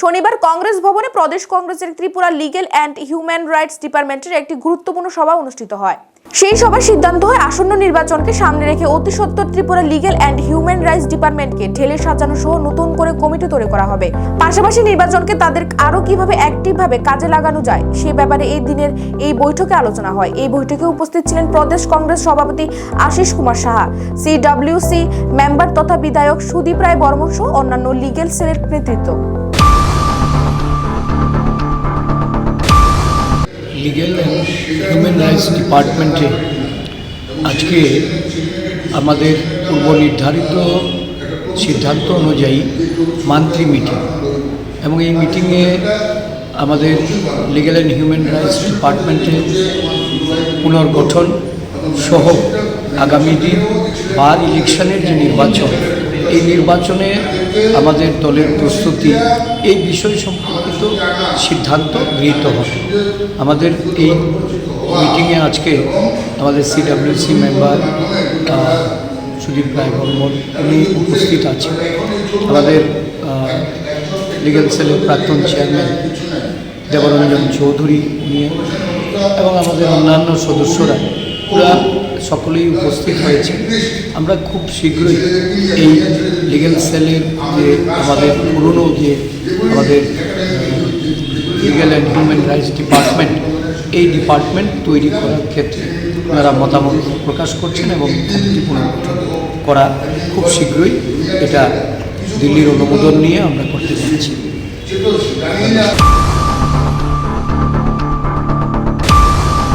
শনিবার কংগ্রেস ভবনে প্রদেশ কংগ্রেসের Tripura legal and human rights ডিপার্টমেন্টের একটি গুরুত্বপূর্ণ সভা অনুষ্ঠিত হয়। সেই সভায় সিদ্ধান্ত হয় আসন্ন নির্বাচনকে সামনে রেখে অতি সত্বর Tripura legal and human rights ডিপার্টমেন্টকে ঢেলে সাজানো সহ নতুন করে কমিটি তৈরি করা হবে। পাশাপাশি নির্বাচনকে তাদের আরও কীভাবে অ্যাক্টিভভাবে কাজে লাগানো যায়, সে ব্যাপারে এই দিনের এই বৈঠকে আলোচনা হয়। এই বৈঠকে উপস্থিত ছিলেন প্রদেশ কংগ্রেস সভাপতি আশিস কুমার সাহা সিডব্লিউসি মেম্বার তথা বিধায়ক সুদীপ রায় বর্মন সহ অন্যান্য লিগেল সেলের নেতৃত্ব। লিগেল অ্যান্ড হিউম্যান রাইটস ডিপার্টমেন্টে আজকে আমাদের পূর্ব নির্ধারিত সিদ্ধান্ত অনুযায়ী মান্থলি মিটিং এবং এই মিটিংয়ে আমাদের লিগেল অ্যান্ড হিউম্যান রাইটস ডিপার্টমেন্টের পুনর্গঠন সহ আগামী দিন বার ইলেকশনের যে নির্বাচন, এই নির্বাচনে আমাদের দলের প্রস্তুতি এই বিষয় সম্পর্কিত সিদ্ধান্ত গৃহীত হবে। আমাদের এই মিটিংয়ে আজকে আমাদের সিডাব্লিউসি মেম্বার সুদীপ রায় বর্মন উনি উপস্থিত আছেন। আমাদের লিগেল সেলের প্রাক্তন চেয়ারম্যান দেবরঞ্জন চৌধুরী নিয়ে এবং আমাদের অন্যান্য সদস্যরা পুরা সকলেই উপস্থিত হয়েছে। আমরা খুব শীঘ্রই এই লিগেল সেলের যে আমাদের পুরনো যে আমাদের legal and human rights department এই ডিপার্টমেন্ট তৈরি করার ক্ষেত্রে ওনারা মতামত প্রকাশ করছেন এবং কমিটি পুনর্গঠন করা খুব শীঘ্রই এটা দিল্লির অনুমোদন নিয়ে আমরা করতে যাচ্ছি।